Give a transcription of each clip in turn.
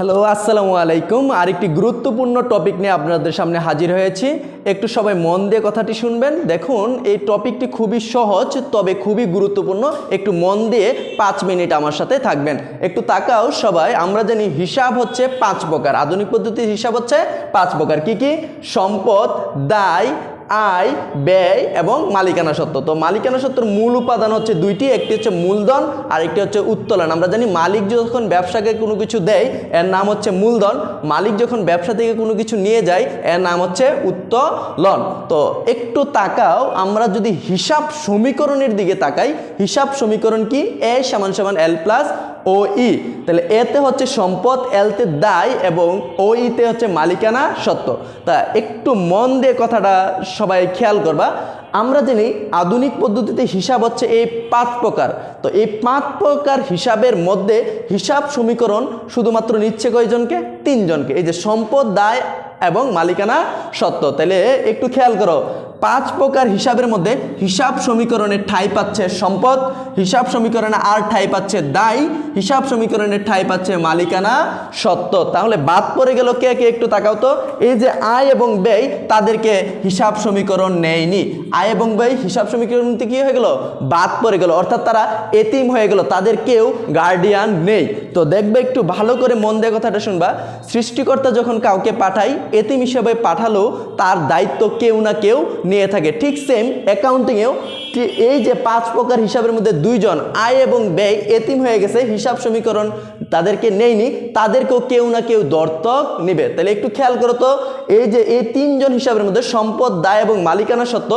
Hello আসসালামু আলাইকুম। আরেকটি গুরুত্বপূর্ণ টপিক নিয়ে আপনাদের সামনে হাজির হয়েছি। একটু সবাই মন দিয়ে কথাটি শুনবেন। দেখুন, এই টপিকটি খুবই সহজ, তবে খুবই গুরুত্বপূর্ণ। একটু মন দিয়ে পাঁচ মিনিট আমার সাথে থাকবেন। একটু তাকাও সবাই, আমরা জানি হিসাব হচ্ছে পাঁচ প্রকার। আধুনিক পদ্ধতির হিসাব হচ্ছে পাঁচ প্রকার। কি কি? সম্পদ, দায় আয়, ব্যয় এবং মালিকানা সত্ত্ব। তো মালিকানা সত্ত্বর মূল উপাদান হচ্ছে দুইটি, একটি হচ্ছে মূলধন আর একটি হচ্ছে উত্তোলন। আমরা জানি মালিক যখন ব্যবসাকে কোনো কিছু দেয়, এর নাম হচ্ছে মূলধন। মালিক যখন ব্যবসা থেকে কোনো কিছু নিয়ে যায়, এর নাম হচ্ছে উত্তোলন। তো একটু তাকাও, আমরা যদি হিসাব সমীকরণের দিকে তাকাই, হিসাব সমীকরণ কি? এ সমান সমান এল প্লাস ও ই। তাহলে এতে হচ্ছে সম্পদ এলতে দায় এবং ও ইতে হচ্ছে মালিকানা সত্ত্ব তা একটু মন দিয়ে কথাটা সবাই খেয়াল করবা। আমরা জানি আধুনিক পদ্ধতিতে হিসাব হচ্ছে এই পাঁচ প্রকার। তো এই পাঁচ প্রকার হিসাবের মধ্যে হিসাব সমীকরণ শুধুমাত্র নিচ্ছে কয়জনকে? তিনজনকে। এই যে সম্পদ, দায় এবং মালিকানা সত্ত্ব তাহলে একটু খেয়াল করো। পাঁচ প্রকার হিসাবের মধ্যে হিসাব সমীকরণের ঠাই পাচ্ছে সম্পদ, হিসাব সমীকরণে আর ঠাই পাচ্ছে দায়, হিসাব সমীকরণের ঠাই পাচ্ছে মালিকানা সত্ত্ব তাহলে বাদ পড়ে গেল কে? কে একটু তাকাও তো। এই যে আয় এবং ব্যয়, তাদেরকে হিসাব সমীকরণ নেয়নি। আয় এবং ব্যয়, হিসাব সমীকরণতে কি হয়ে গেল? বাদ পড়ে গেল। অর্থাৎ তারা এতিম হয়ে গেল। তাদের কেউ গার্ডিয়ান নেই। তো দেখবে একটু ভালো করে মন দিয়ে কথাটা শুনবা। সৃষ্টিকর্তা যখন কাউকে পাঠাই এতিম হিসেবে পাঠালো, তার দায়িত্ব কেউ না কেউ নিয়ে থাকে। ঠিক সেম অ্যাকাউন্টিংয়েও এই যে পাঁচ প্রকার হিসাবের মধ্যে দুইজন, আয় এবং ব্যয়, এতিম হয়ে গেছে, হিসাব সমীকরণ তাদেরকে নেয়নি, তাদেরকেও কেউ না কেউ দর্তক নেবে। তাহলে একটু খেয়াল করো তো, এই যে এই তিনজন হিসাবের মধ্যে সম্পদ, দায় এবং মালিকানা সত্ত্ব,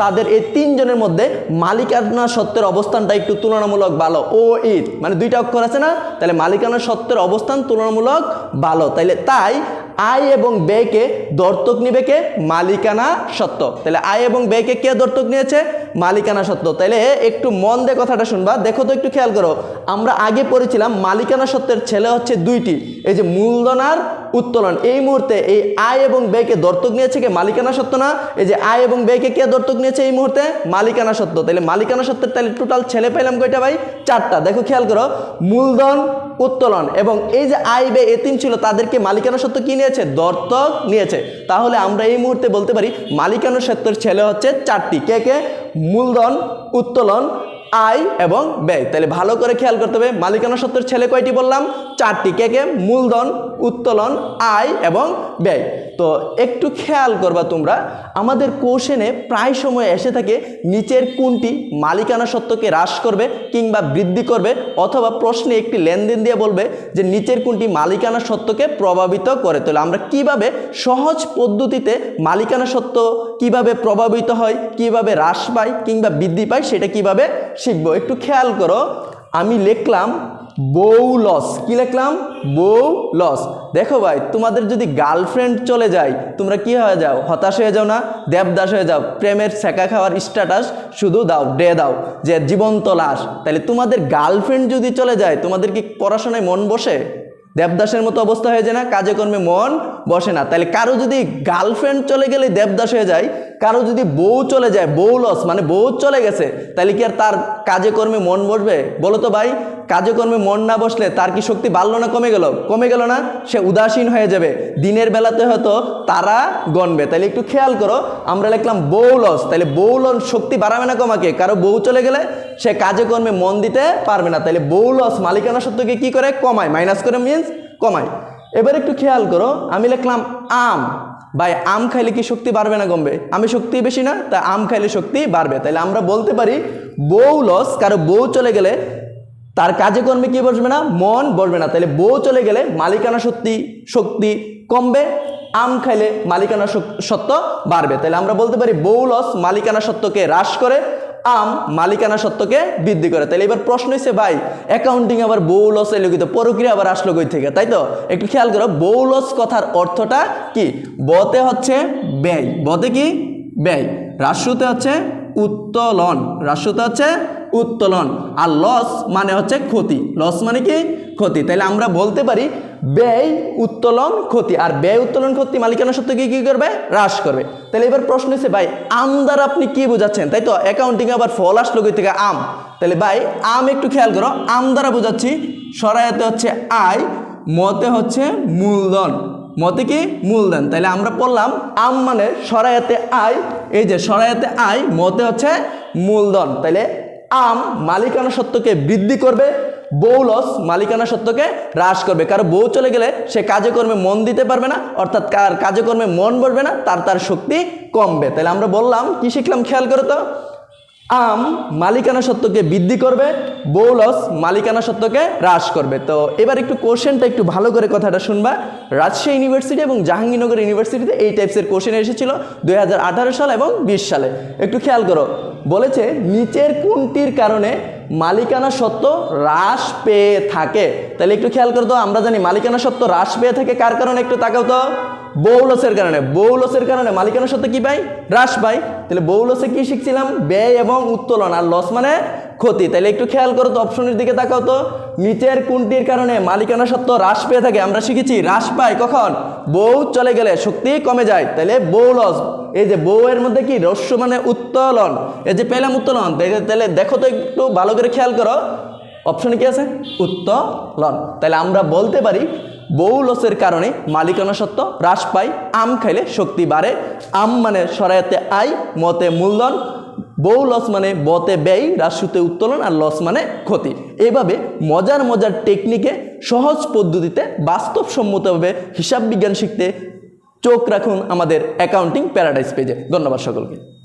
তাদের এই তিনজনের মধ্যে মালিকানা সত্ত্বের অবস্থানটা একটু তুলনামূলক ভালো। ও ইট মানে দুইটা অক্ষর আছে না? তাহলে মালিকানা সত্ত্বের অবস্থান তুলনামূলক ভালো। তাইলে তাই আয় এবং ব্যয়কে দর্তক নিবে কে? মালিকানা সত্ত্ব। তাহলে আয় এবং ব্যয়কে কে দর্তক নিয়েছে? মালিকানা সত্ত্ব তাহলে একটু মন দিয়ে কথাটা শুনবা। দেখো তো একটু খেয়াল করো। আমরা আগে পড়েছিলাম, মালিকানা সত্ত্বের ছেলে হচ্ছে দুইটি। এই যে মূলধন আর উত্তোলন। এই মুহূর্তে এই আয় এবং ব্যয়কে দর্তক নিয়েছে কে? মালিকানা সত্ত্ব না? এই যে আয় এবং ব্যয়কে কে দর্তক নিয়েছে এই মুহূর্তে? মালিকানা সত্ত্ব তাহলে মালিকানা সত্ত্বের তাহলে টোটাল ছেলে পাইলাম কয়টা ভাই? চারটা। দেখো খেয়াল করো। মূলধন, উত্তোলন এবং এই যে আয় ব্যয় এতিম ছিল, তাদেরকে মালিকানা সত্ত্ব কি নিয়েছে? দর্তক নিয়েছে। তাহলে আমরা এই মুহূর্তে বলতে পারি, মালিকানা সত্ত্বের ছেলে হচ্ছে চারটি। কে কে? মূলধন, উত্তোলন, আয় এবং ব্যয়। তাহলে ভালো করে খেয়াল করতে হবে মালিকানা সত্ত্বের ছেলে কয়টি বললাম? চারটি। কে কে? মূলধন, উত্তোলন, আয় এবং ব্যয়। তো একটু খেয়াল করবা তোমরা, আমাদের কোশ্চেনে প্রায় সময় এসে থাকে নিচের কোনটি মালিকানা সত্ত্বকে হ্রাস করবে কিংবা বৃদ্ধি করবে, অথবা প্রশ্নে একটি লেনদেন দিয়ে বলবে যে নিচের কোনটি মালিকানা সত্ত্বকে প্রভাবিত করে। তাহলে আমরা কীভাবে সহজ পদ্ধতিতে মালিকানা সত্ত্ব কীভাবে প্রভাবিত হয়, কীভাবে হ্রাস পায় কিংবা বৃদ্ধি পায়, সেটা কীভাবে শিখব? একটু খেয়াল করো, আমি লিখলাম বউ লস। কি লিখলাম? বউ লস। দেখো ভাই, তোমাদের যদি গার্লফ্রেন্ড চলে যায়, তোমরা কি হয়ে যাও? হতাশ হয়ে যাও না? দেবদাস হয়ে যাও। প্রেমের সেকা খাওয়ার স্ট্যাটাস শুধু দাও ডে দাও, যে জীবন্ত লাশ। তাহলে তোমাদের গার্লফ্রেন্ড যদি চলে যায়, তোমাদের কি পড়াশোনায় মন বসে? দেবদাসের মতো অবস্থা হয়ে যায় না? কাজে কর্মে মন বসে না। তাহলে কারও যদি গার্লফ্রেন্ড চলে গেলে দেবদাস হয়ে যায় কারও যদি বউ চলে যায়, বউ লস মানে বউ চলে গেছে, তাহলে কি আর তার কাজে কর্মে মন বসবে? বলো তো ভাই, কাজে কর্মে মন না বসলে তার কি শক্তি বাড়লো না কমে গেল? কমে গেল না, সে উদাসীন হয়ে যাবে। দিনের বেলাতে হয়তো তারা গণবে। তাহলে একটু খেয়াল করো, আমরা লিখলাম বউ লস তাহলে বউ লস শক্তি বাড়াবে না কমাকে? কারও বউ চলে গেলে সে কাজে কর্মে মন দিতে পারবে না। তাহলে বউ লস মালিকানা সত্যকে কি করে? কমায়। মাইনাস করে মিনস কমায়। এবার একটু খেয়াল করো, আমি লিখলাম আম। ভাই, আম খাইলে কি শক্তি বাড়বে না কমবে আমি শক্তি বেশি না তা আম খাইলে শক্তি বাড়বে। তাহলে আমরা বলতে পারি, বউ লস, কারও বউ চলে গেলে তার কাজে কর্মে কি বসবে না? মন বসবে না। তাহলে বউ চলে গেলে মালিকানা শক্তি শক্তি কমবে, আম খাইলে মালিকানা সত্য বাড়বে। তাহলে আমরা বলতে পারি, বউ লস মালিকানা সত্যকে হ্রাস করে আম মালিকানা সত্ত্বকে বৃদ্ধি করে। তাহলে এবার প্রশ্ন হয়েছে ভাই অ্যাকাউন্টিং আবার বউ লস এলো কিন্তু প্রক্রিয়া আবার আসলো কই থেকে? তাই তো? একটু খেয়াল করো, বউ লস কথার অর্থটা কি? বতে হচ্ছে ব্যয়। বতে কি? ব্যয়। রাষ্ট্রতে হচ্ছে উত্তোলন। রাষ্ট্রতে হচ্ছে উত্তোলন। আর লস মানে হচ্ছে ক্ষতি। লস মানে কি? ক্ষতি। তাহলে আমরা বলতে পারি ব্যয়, উত্তোলন, ক্ষতি। আর ব্যয়, উত্তোলন, ক্ষতি মালিকানা সত্ত্বে কি কি করবে? হ্রাস করবে। তাহলে এবার প্রশ্ন হচ্ছে, ভাই আম দ্বারা আপনি কি বোঝাচ্ছেন? তাই তো অ্যাকাউন্টিং আবার ফল আসলো কই থেকে? আম। তাহলে ভাই, আম একটু খেয়াল করো। আম দ্বারা বোঝাচ্ছি, সরাইতে হচ্ছে আয়, মতে হচ্ছে মূলধন। মতে কি? মূলধন। তাহলে আমরা পড়লাম, আম মানে সরায়াতে আয়, এই যে সরায়াতে আয়, মতে হচ্ছে মূলধন। তাহলে আম মালিকানা সত্ত্বকে বৃদ্ধি করবে বৌলস মালিকানা সত্ত্বকে হ্রাস করবে। কারও বউ চলে গেলে সে কাজে কর্মে মন দিতে পারবে না, অর্থাৎ কার কাজে কর্মে মন বসবে না, তার তার শক্তি কমবে। তাহলে আমরা বললাম, কি শিখলাম খেয়াল করো তো? আম মালিকানা সত্ত্বকে বৃদ্ধি করবে বৌলস মালিকানা সত্ত্বকে হ্রাস করবে। তো এবার একটু কোশ্চেনটা একটু ভালো করে কথাটা শুনবা। রাজশাহী ইউনিভার্সিটি এবং জাহাঙ্গীরনগর ইউনিভার্সিটিতে এই টাইপসের কোশ্চেন এসেছিল দুই হাজার আঠারো সাল এবং বিশ সালে। একটু খেয়াল করো। বলেছে নিচের কোনটির কারণে মালিকানা সত্ত্ব হ্রাস পেয়ে থাকে। তাহলে একটু খেয়াল করো তো আমরা জানি মালিকানা সত্ত্ব হ্রাস পেয়ে থাকে কার কারণে? একটু তাকাও তো। বৌলসের কারণে। বৌলসের কারণে মালিকানা সত্ত্ব কি পাই হ্রাস পাই তাহলে বৌলসে কি শিখছিলাম? ব্যয় এবং উত্তোলন। আর লস মানে ক্ষতি। তাহলে একটু খেয়াল করো তো অপশনের দিকে তাকাও তো। নিচের কোনটির কারণে মালিকানা সত্ত্ব হ্রাস পেয়ে থাকে? আমরা শিখেছি হ্রাস পাই কখন? বউ চলে গেলে শক্তি কমে যায়। তাহলে বৌলস এই যে বউয়ের মধ্যে কি রস্য মানে উত্তোলন? এই যে পেলাম উত্তোলন। তাহলে দেখো তো একটু ভালো করে খেয়াল করো। অপশনে কি আছে? উত্তোলন। তাহলে আমরা বলতে পারি বউ লসের কারণে মালিকানা সত্ত্ব হ্রাস পায়, আম খাইলে শক্তি বাড়ে। আম মানে সরায়াতে আয়, মতে মূলধন। বউ লস মানে বতে ব্যয় রাজসূতে উত্তোলন, আর লস মানে ক্ষতি। এভাবে মজার মজার টেকনিকে সহজ পদ্ধতিতে বাস্তবসম্মতভাবে হিসাব বিজ্ঞান শিখতে চোখ রাখুন আমাদের অ্যাকাউন্টিং প্যারাডাইস পেজে ধন্যবাদ সকলকে।